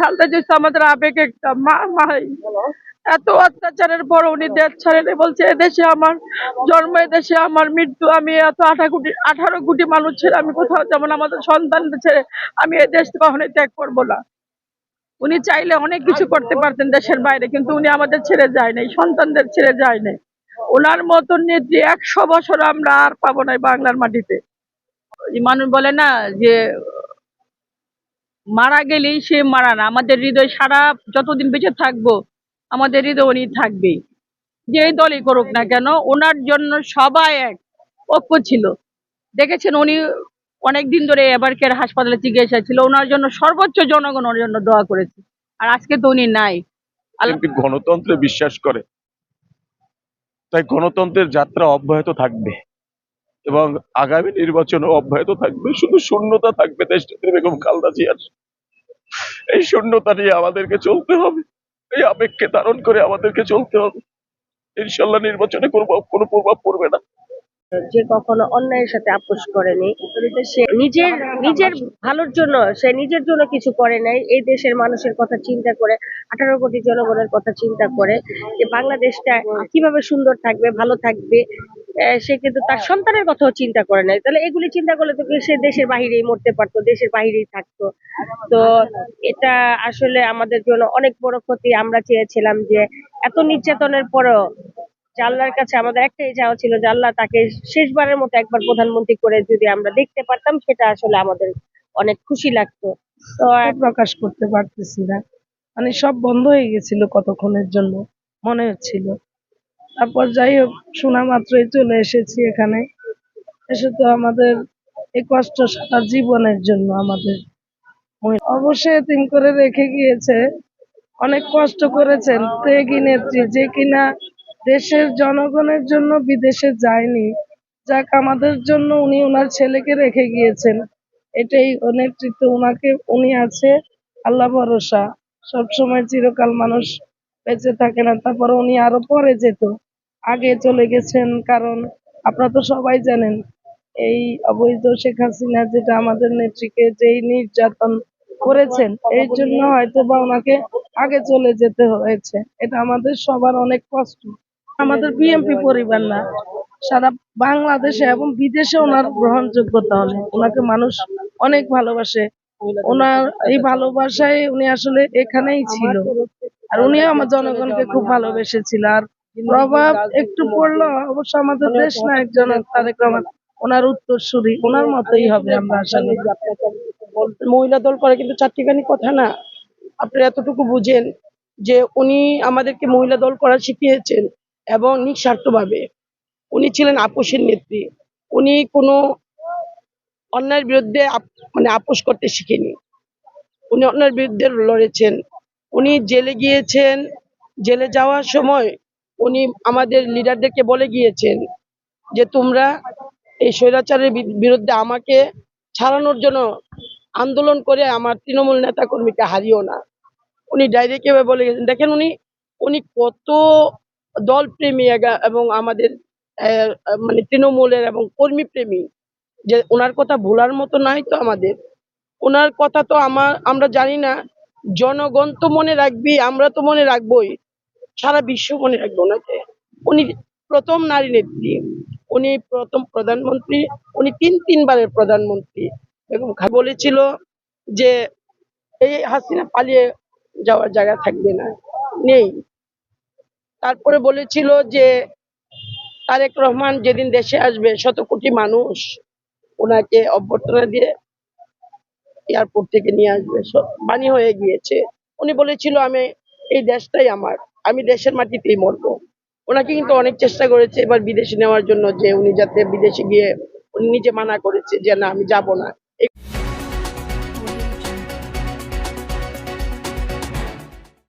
খালদা জিয়া আমাদের আবেগ একটা মা মাই এত অত্যাচারের পর উনি দেশ ছাড়েন বলছে এদেশে আমার জন্ম এদেশে আমার মৃত্যু আমি এত আঠারো কোটি আঠারো কোটি মানুষ ছেড়ে আমি কোথাও যেমন আমাদের সন্তান ছেড়ে আমি এই দেশ কখনোই ত্যাগ করব না। উনি চাইলে অনেক কিছু করতে পারতেন দেশের বাইরে কিন্তু উনি আমাদের ছেড়ে যায় নাই সন্তানদের ছেড়ে যায় নাই ওনার মতন নেত্রী একশো বছর আমরা আর পাবো না বাংলার মাটিতে। মানুষ বলে না যে মারা গেলেই সে মারা না। আমাদের হৃদয় সারা যতদিন বেঁচে থাকব, আমাদের হৃদয় উনি থাকবেই যে দলই করুক না কেন, ওনার জন্য সবাই এক, ঐক্য ছিল। দেখেছেন উনি অনেক দিন ধরে এবারকের হাসপাতালে চিকিৎসা ছিল, ওনার জন্য সর্বোচ্চ জনগণ ওনার জন্য দোয়া করেছে। আর আজকে তো উনি নাই। গণতন্ত্রে বিশ্বাস করে। তাই গণতন্ত্রের যাত্রা অব্যাহত থাকবে। এবং আগামী নির্বাচনও অব্যাহত থাকবে। শুধু শূন্যতা থাকবে দেশটাতে বেগম খালদা জিয়ার। এই শূন্যতা নিয়ে আমাদেরকে চলতে হবে। এই আবেগকে ধারণ করে আমাদেরকে চলতে হবে। ইনশাল্লাহ নির্বাচনে কোনো প্রভাব পড়বে না। যে কখনো অন্যায়ের সাথে আপোষ করেনি সে নিজের নিজের ভালোর জন্য, সে নিজের জন্য কিছু করে নাই। এই দেশের মানুষের কথা চিন্তা করে, আঠারো কোটি জনগণের কথা চিন্তা করে যে বাংলাদেশটা কীভাবে সুন্দর থাকবে, ভালো থাকবে সে কিন্তু তার সন্তানের কথাও চিন্তা করে নাই। তাহলে এগুলি চিন্তা করলে তো সে দেশের বাহিরেই মরতে পারতো দেশের বাহিরেই থাকতো। তো এটা আসলে আমাদের জন্য অনেক বড় ক্ষতি। আমরা চেয়েছিলাম যে এত নির্যাতনের পরেও যে আল্লাহর কাছে আমাদের একটাই চাওয়া ছিল আল্লাহ তাকে শেষবারের মতো একবার প্রধানমন্ত্রী করে যদি আমরা দেখতে পারতাম সেটা আসলে আমাদের অনেক খুশি লাগতো। তো প্রকাশ করতে পারতেছি না। মানে সব বন্ধ হয়ে গেছিল কতক্ষণের জন্য মনে হচ্ছিল। তারপর যাই হোক, শোনা মাত্রই চলে এসেছি এখানে। এসে তো আমাদের এই কষ্ট সারা জীবনের জন্য আমাদের। অবশ্যই এতিম করে রেখে গিয়েছে। অনেক কষ্ট করেছেন। ত্যাগী নেত্রী, যে কিনা দেশের জনগণের জন্য বিদেশে যায়নি। যাক, আমাদের জন্য উনি ওনার ছেলেকে রেখে গিয়েছেন। এটাই নেতৃত্ব ওনাকে উনি আছে। আল্লাহ ভরসা। সবসময় চিরকাল মানুষ বেঁচে থাকে না। তারপর উনি আরও পরে যেত। আগে চলে গেছেন, কারণ আপনারা তো সবাই জানেন, এই অবৈধ শেখ হাসিনা যেটা আমাদের নেত্রীকে যেই নির্যাতন করেছেন এই জন্য হয়তো বা ওনাকে আগে চলে যেতে হয়েছে। এটা আমাদের সবার অনেক কষ্ট। আমাদের বিএমপি পরিবার না, সারা বাংলাদেশে এবং বিদেশে ওনার গ্রহণযোগ্যতা অনেক। ওনাকে মানুষ অনেক ভালোবাসে। ওনার এই ভালোবাসায় উনি আসলে এখানেই ছিল। আর উনিও আমার জনগণকে খুব ভালোবেসেছিল। আর প্রভাব একটু পড়ল অবশ্য আমাদের দেশ নায়ক জনক তারেক রহমান ওনার উত্তরসূরি ওনার মতোই হবে আমরা আশা করি। মহিলা দল করে কিন্তু চারটিখানি কথা না আপনি এতটুকু বুঝেন যে উনি আমাদেরকে মহিলা দল করা শিখিয়েছেন এবং নিঃস্বার্থভাবে। উনি ছিলেন আপোষের নেত্রী উনি কোনো অন্যায়ের বিরুদ্ধে মানে আপোষ করতে শিখেনি। উনি অন্যায়ের বিরুদ্ধে লড়েছেন উনি জেলে গিয়েছেন জেলে যাওয়ার সময় উনি আমাদের লিডারদেরকে বলে গিয়েছেন যে তোমরা এই স্বৈরাচারের বিরুদ্ধে আমাকে ছাড়ানোর জন্য আন্দোলন করে আমার তৃণমূল নেতা কর্মীকে হারিও না। উনি ডাইরেক্ট এভাবে বলে গেছেন দেখেন উনি উনি কত দলপ্রেমী এবং আমাদের মানে তৃণমূলের এবং কর্মী প্রেমী যে ওনার কথা ভোলার মতো নাই তো আমাদের। ওনার কথা তো আমার আমরা জানি না। জনগণ তো মনে রাখবি আমরা তো মনে রাখবোই। সারা বিশ্ব মনে রাখব ওনাকে। উনি প্রথম নারী নেত্রী, উনি প্রথম প্রধানমন্ত্রী, উনি তিন তিনবারের প্রধানমন্ত্রী। এবং বলেছিল যে এই হাসিনা পালিয়ে যাওয়ার জায়গা থাকবে না, নেই। তারপরে বলেছিল যে তারেক রহমান যেদিন দেশে আসবে, শত কোটি মানুষ ওনাকে অভ্যর্থনা দিয়ে এয়ারপোর্ট থেকে নিয়ে আসবে। সব বাণী হয়ে গিয়েছে। উনি বলেছিল, আমি, এই দেশটাই আমার। আমি দেশের মাটিতেই মরব। ওনাকে কিন্তু অনেক চেষ্টা করেছে এবার বিদেশে নেওয়ার জন্য যে উনি যাতে বিদেশে গিয়ে নিজে মানা করেছে যে না, আমি যাব না।